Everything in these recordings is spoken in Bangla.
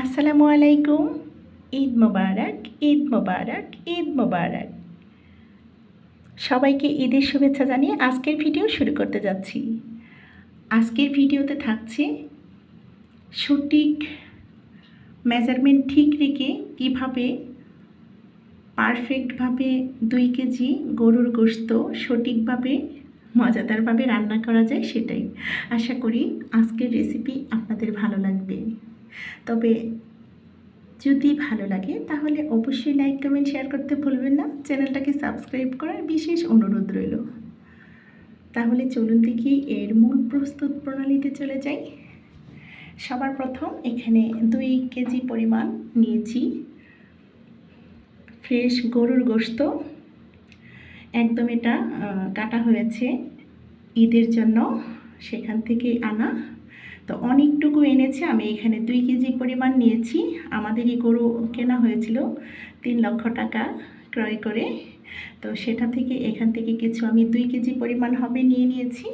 আসসালামু আলাইকুম। ঈদ মোবারক ঈদ মোবারক ঈদ মোবারক। সবাইকে ঈদের শুভেচ্ছা জানিয়ে আজকের ভিডিও শুরু করতে যাচ্ছি। আজকের ভিডিওতে থাকছে সঠিক মেজারমেন্ট ঠিক রেখে কীভাবে পারফেক্টভাবে দুই কেজি গরুর গোশত সঠিকভাবে, মজাদারভাবে রান্না করা যায় সেটাই। আশা করি আজকের রেসিপি আপনাদের ভালো লাগবে। তবে যদি ভালো লাগে, তাহলে অবশ্যই লাইক কমেন্ট শেয়ার করতে ভুলবেন না। চ্যানেলটাকে সাবস্ক্রাইব করার বিশেষ অনুরোধ রইল। তাহলে চলুন দেখি এর মূল প্রস্তুত প্রণালীতে চলে যাই। সবার প্রথম এখানে দুই কেজি পরিমাণ নিয়েছি। ফ্রেশ গরুর গোশত। একদম এটা কাটা হয়েছে। ঈদের জন্য সেখান থেকে আনা। তো অনেকটুকু এনেছে, আমি এখানে দুই কেজি পরিমাণ নিয়েছি। আমাদেরই গরু কেনা হয়েছিল তিন লক্ষ টাকা ক্রয় করে। তো সেটা থেকে এখান থেকে কিছু আমি দুই কেজি পরিমাণ হবে নিয়ে নিয়েছি।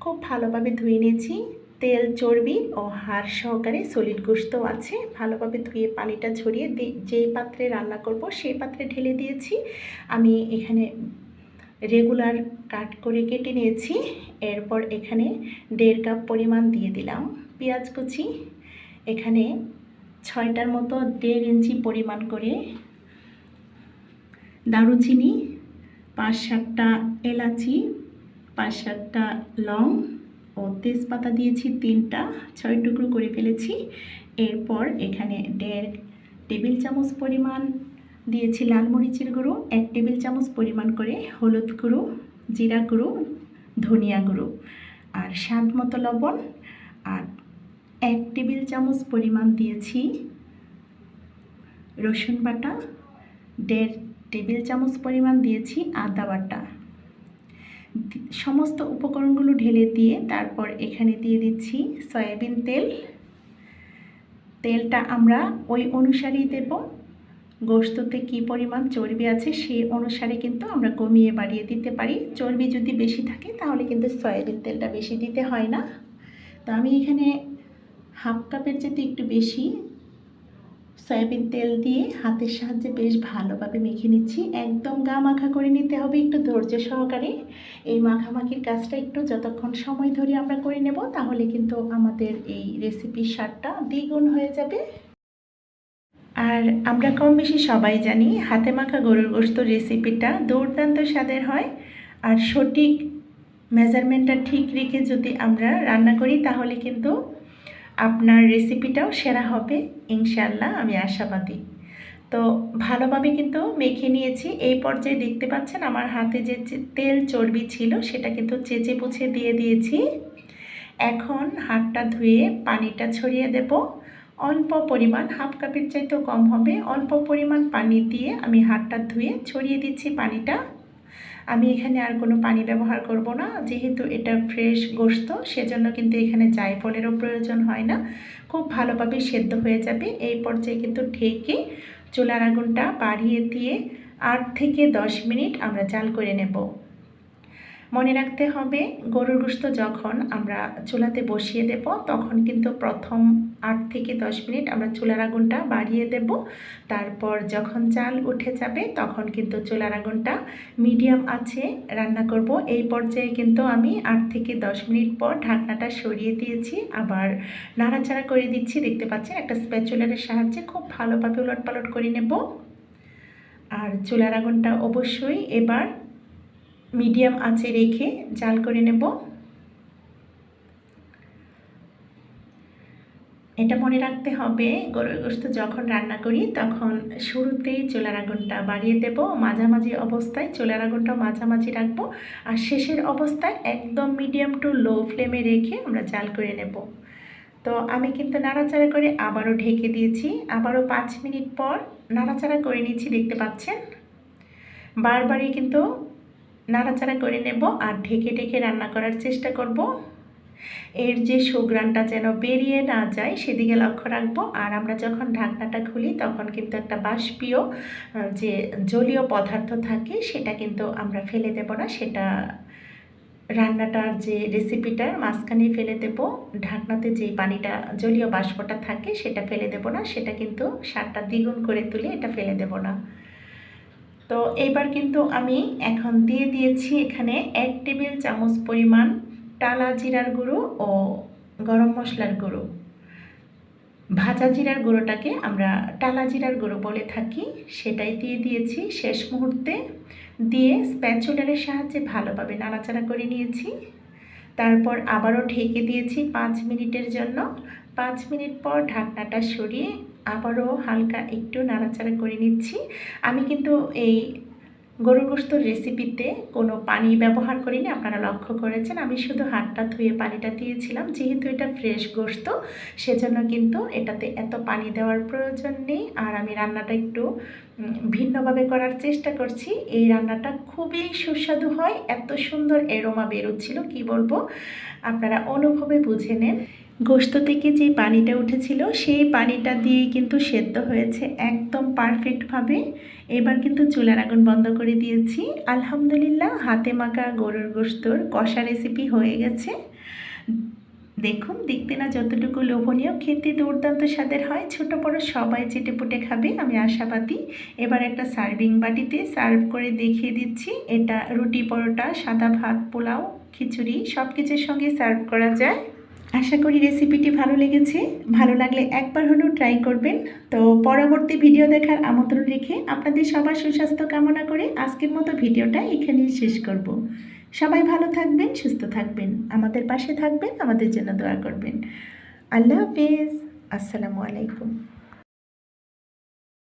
খুব ভালোভাবে ধুয়ে নিয়েছি। তেল, চর্বি ও হাড় সহকারে সলিড গোস্ত আছে। ভালোভাবে ধুয়ে পানিটা দি- যেই পাত্রে রান্না করব সেই পাত্রে ঢেলে দিয়েছি। আমি এখানে রেগুলার কাট করে কেটে নিয়েছি। এরপর এখানে দেড় কাপ পরিমাণ দিয়ে দিলাম পেঁয়াজ কুচি। এখানে ছয়টার মতো দেড় ইঞ্চি পরিমাণ করে দারুচিনি, পাঁচ সাতটা এলাচি, পাঁচ সাতটা লং ও তেজপাতা দিয়েছি তিনটা, ছয় টুকরো করে ফেলেছি। এরপর এখানে দেড় টেবিল চামচ পরিমাণ দিয়েছি লাল মরিচের গুঁড়ো, এক টেবিল চামচ পরিমাণ করে হলুদ গুঁড়ো, জিরা গুঁড়ো, ধনিয়া গুঁড়ো আর স্বাদ মতো লবণ আর এক টেবিল চামচ পরিমাণ দিয়েছি রসুন বাটা, দেড় টেবিল চামচ পরিমাণ দিয়েছি আদা বাটা। সমস্ত উপকরণগুলো ঢেলে দিয়ে তারপর এখানে দিয়ে দিচ্ছি সয়াবিন তেল। তেলটা আমরা ওই অনুসারেই দেব। গোস্ততে কী পরিমাণ চর্বি আছে সেই অনুসারে কিন্তু আমরা কমিয়ে বাড়িয়ে দিতে পারি। চর্বি যদি বেশি থাকে তাহলে কিন্তু সয়াবিন তেলটা বেশি দিতে হয় না। তো আমি এখানে হাফ কাপের যেতে একটু বেশি সয়াবিন তেল দিয়ে হাতের সাহায্যে বেশ ভালোভাবে মেখে নিচ্ছি। একদম গা মাখা করে নিতে হবে একটু ধৈর্য সহকারে। এই মাখামাখির কাজটা একটু যতক্ষণ সময় ধরে আমরা করে নেব তাহলে কিন্তু আমাদের এই রেসিপির স্বাদটা দ্বিগুণ হয়ে যাবে। আর আমরা কম বেশি সবাই জানি, হাতে মাখা গরুর গোস্ত রেসিপিটা দুর্দান্ত স্বাদের হয়। আর সঠিক মেজারমেন্টটা ঠিক রেখে যদি আমরা রান্না করি, তাহলে কিন্তু আপনার রেসিপিটাও সেরা হবে ইনশাল্লাহ আমি আশাবাদী। তো ভালোভাবে কিন্তু মেখে নিয়েছি। এই পর্যায়ে দেখতে পাচ্ছেন আমার হাতে যে তেল চর্বি ছিল, সেটা কিন্তু চেঁচে পুছে দিয়ে দিয়েছি। এখন হাতটা ধুয়ে পানিটা ছড়িয়ে দেব। অল্প পরিমাণ হাফ কাপের চাইতেও কম হবে। অল্প পরিমাণ পানি দিয়ে আমি হাতটা ধুয়ে ছড়িয়ে দিচ্ছি পানিটা। আমি এখানে আর কোনো পানি ব্যবহার করব না। যেহেতু এটা ফ্রেশ গোস্ত সেজন্য কিন্তু এখানে জায়ফলেরও প্রয়োজন হয় না। খুব ভালোভাবে সেদ্ধ হয়ে যাবে। এই পর্যায়ে কিন্তু ঢেকে চুলার আগুনটা বাড়িয়ে দিয়ে আট থেকে দশ মিনিট আমরা জাল করে নেব। মনে রাখতে হবে, গরুর গোস্ত যখন আমরা চুলাতে বসিয়ে দেব, তখন কিন্তু প্রথম আট থেকে দশ মিনিট আমরা চুলার আগুনটা বাড়িয়ে দেব। তারপর যখন চাল উঠে যাবে, তখন কিন্তু চুলার আগুনটা মিডিয়াম আছে, রান্না করব। এই পর্যায়ে কিন্তু আমি আট থেকে দশ মিনিট পর ঢাকনাটা সরিয়ে দিয়েছি। আবার নাড়াচাড়া করে দিচ্ছি। দেখতে পাচ্ছেন, একটা স্প্যাচুলারের সাহায্যে খুব ভালোভাবে উলট পালট করে নেব। আর চুলার আগুনটা অবশ্যই এবার মিডিয়াম আঁচে রেখে জাল করে নেব। এটা মনে রাখতে হবে, গরুর গোস্ত যখন রান্না করি তখন শুরুতেই চুলার আগুনটা বাড়িয়ে দেব। মাঝামাঝি অবস্থায় চুলার আগুনটা মাঝামাঝি রাখব আর শেষের অবস্থায় একদম মিডিয়াম টু লো ফ্লেমে রেখে আমরা জাল করে নেব। তো আমি কিন্তু নাড়াচাড়া করে আবারও ঢেকে দিয়েছি। আবারও পাঁচ মিনিট পর নাড়াচাড়া করে নিচ্ছি, দেখতে পাচ্ছেন? বারবারই কিন্তু নাড়াচাড়া করে নেব আর ঢেকে ঢেকে রান্না করার চেষ্টা করব। এর যে সুগ্রানটা যেন বেরিয়ে না যায়, সেদিকে লক্ষ্য রাখব। আর আমরা যখন ঢাকনাটা খুলি, তখন কিন্তু একটা বাষ্পীয় যে জলীয় পদার্থ থাকে, সেটা কিন্তু আমরা ফেলে দেব না। সেটা রান্নাটার যে রেসিপিটার মাঝখানে ফেলে দেব। ঢাকনাতে যে পানিটা, জলীয় বাষ্পটা থাকে, সেটা ফেলে দেব না। সেটা কিন্তু সারটা দ্বিগুণ করে তুলে এটা ফেলে দেব না। তো এবার কিন্তু আমি এখন দিয়ে দিয়েছি এখানে এক টেবিল চামচ পরিমাণ টালা জিরার গুঁড়ো ও গরম মশলার গুঁড়ো। ভাজা জিরার গুঁড়োটাকে আমরা টালা জিরার গুঁড়ো বলে থাকি, সেটাই দিয়ে দিয়েছি। শেষ মুহূর্তে দিয়ে স্প্যাচুলারের সাহায্যে ভালোভাবে নাড়াচাড়া করে নিয়েছি। তারপর আবারও ঢেকে দিয়েছি পাঁচ মিনিটের জন্য। পাঁচ মিনিট পর ঢাকনাটা সরিয়ে আবারও হালকা একটু নাড়াচাড়া করে নিচ্ছি। আমি কিন্তু এই গরুর গোস্তর রেসিপিতে কোনো পানি ব্যবহার করিনি, আপনারা লক্ষ্য করেছেন। আমি শুধু হাতটা ধুয়ে পানিটা দিয়েছিলাম। যেহেতু এটা ফ্রেশ গোস্ত সেজন্য কিন্তু এটাতে এত পানি দেওয়ার প্রয়োজন নেই। আর আমি রান্নাটা একটু ভিন্নভাবে করার চেষ্টা করছি। এই রান্নাটা খুবই সুস্বাদু হয়। এত সুন্দর এরোমা বেরোচ্ছিল, কি বলব? আপনারা অনুভবে বুঝে নেন। গোস্ত থেকে যে পানিটা উঠেছিল, সেই পানিটা দিয়েই কিন্তু সেদ্ধ হয়েছে একদম পারফেক্টভাবে এবার কিন্তু চুলার আগুন বন্ধ করে দিয়েছি। আলহামদুলিল্লাহ, হাতে মাখা গরুর গোস্তর কষা রেসিপি হয়ে গেছে। দেখুন, দেখতে না যতটুকু লোভনীয়, খেতে দুর্দান্ত স্বাদের হয়। ছোট বড় সবাই চেটে পুটে খাবে, আমি আশাবাদী। এবার একটা সার্ভিং বাটিতে সার্ভ করে দেখিয়ে দিচ্ছি। এটা রুটি পরোটা, সাদা ভাত, পোলাও, খিচুড়ি সব কিছুর সঙ্গে সার্ভ করা যায়। আশা করি রেসিপিটি ভালো লেগেছে। ভালো লাগলে একবার হলেও ট্রাই করবেন। তো পরবর্তী ভিডিও দেখার আমন্ত্রণ রেখে আপনাদের সবার সুস্বাস্থ্য কামনা করে আজকের মতো ভিডিওটা এখানেই শেষ করব। সবাই ভালো থাকবেন, সুস্থ থাকবেন। আমাদের পাশে থাকবেন, আমাদের জন্য দোয়া করবেন। আল্লাহ হাফেজ। আসসালামু আলাইকুম।